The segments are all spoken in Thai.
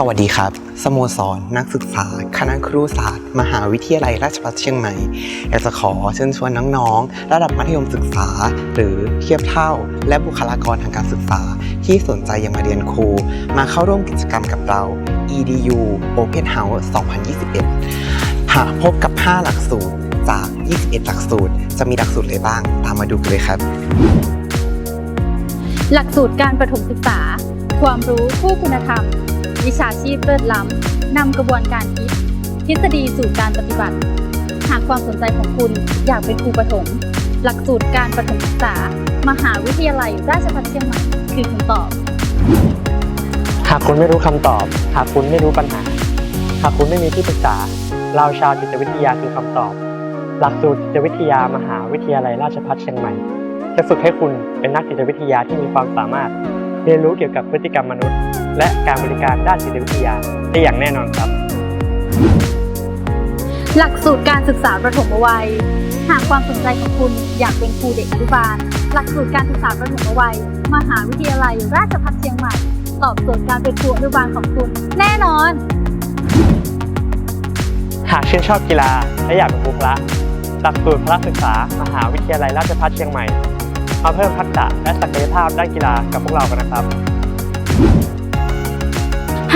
สวัสดีครับ สโมสรนักศึกษา คณะครุศาสตร์ มหาวิทยาลัยราชภัฏเชียงใหม่อยากจะขอเชิญชวนน้องๆ ระดับมัธยมศึกษา หรือเทียบเท่า และบุคลากรทางการศึกษา ที่สนใจยังมาเรียนครู มาเข้าร่วมกิจกรรมกับเรา EDU Open House 2021หากพบกับ 5 หลักสูตรจาก 21 หลักสูตร จะมีหลักสูตรอะไรบ้าง ตามมาดูกันเลยครับ หลักสูตรการประถมศึกษา ความรู้คู่คุณธรรม วิชาชีพเลิศล้ำนำกระบวนการคิด ทฤษฎีสู่การปฏิบัติ หากความสนใจของคุณอยากเป็นครูประถม หลักสูตรการประถมศึกษา มหาวิทยาลัยราชภัฏเชียงใหม่คือคำตอบ หากคุณไม่รู้คำตอบ หากคุณไม่รู้ปัญหา หากคุณไม่มีที่ปรึกษา เราชาวจิตวิทยาคือคำตอบ หลักสูตรจิตวิทยามหาวิทยาลัยราชภัฏเชียงใหม่ จะฝึกให้คุณเป็นนักจิตวิทยาที่มีความสามารถ เรียนรู้เกี่ยวกับพฤติกรรมมนุษย์ และการบริการด้านจิตวิทยาได้อย่างแน่นอนครับ หลักสูตรการศึกษาประถมวัย หากความสนใจของคุณอยากเป็นครูเด็กอนุบาล หลักสูตรการศึกษาประถมวัย มหาวิทยาลัยราชภัฏเชียงใหม่ ตอบโจทย์การเป็นครูอนุบาลของคุณแน่นอน หากชื่นชอบกีฬาและอยากเป็นครูพละหลักสูตรพละศึกษา มหาวิทยาลัยราชภัฏเชียงใหม่มาเพิ่มทักษะและศักยภาพด้านกีฬากับพวกเรากันนะครับ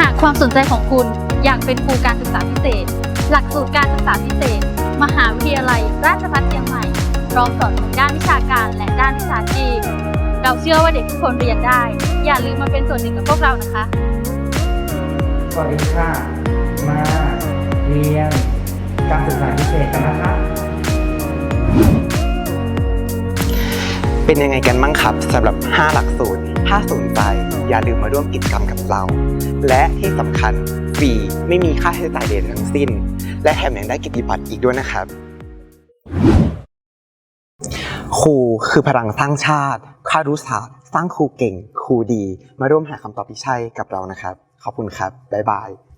หากความสนใจของคุณอยากเป็นครูการศึกษาพิเศษ หลักสูตรการศึกษาพิเศษ มหาวิทยาลัย ราชภัฏเชียงใหม่พร้อมสอนทั้งด้านวิชาการและด้านวิชาชีพ เราเชื่อว่าเด็กทุกคนเรียนได้ อย่าลืมมาเป็นส่วนหนึ่งกับพวกเรานะคะ สวัสดีค่ะ มาเรียนการศึกษาพิเศษกันนะคะ เป็นยังไงกันบ้างครับสำหรับ 5 หลักสูตรถ้าสนใจอย่าลืมมาร่วมกิจกรรมกับเรา และที่สำคัญฟรีไม่มีค่าใช้จ่ายใดทั้งสิ้น และแถมยังได้กิจบัตรอีกด้วยนะครับครูคือพลังสร้างชาติคารุศาสตร์สร้างครูเก่งครูดี มาร่วมหาคำตอบที่ใช่กับเรานะครับ ขอบคุณครับ บ๊ายบาย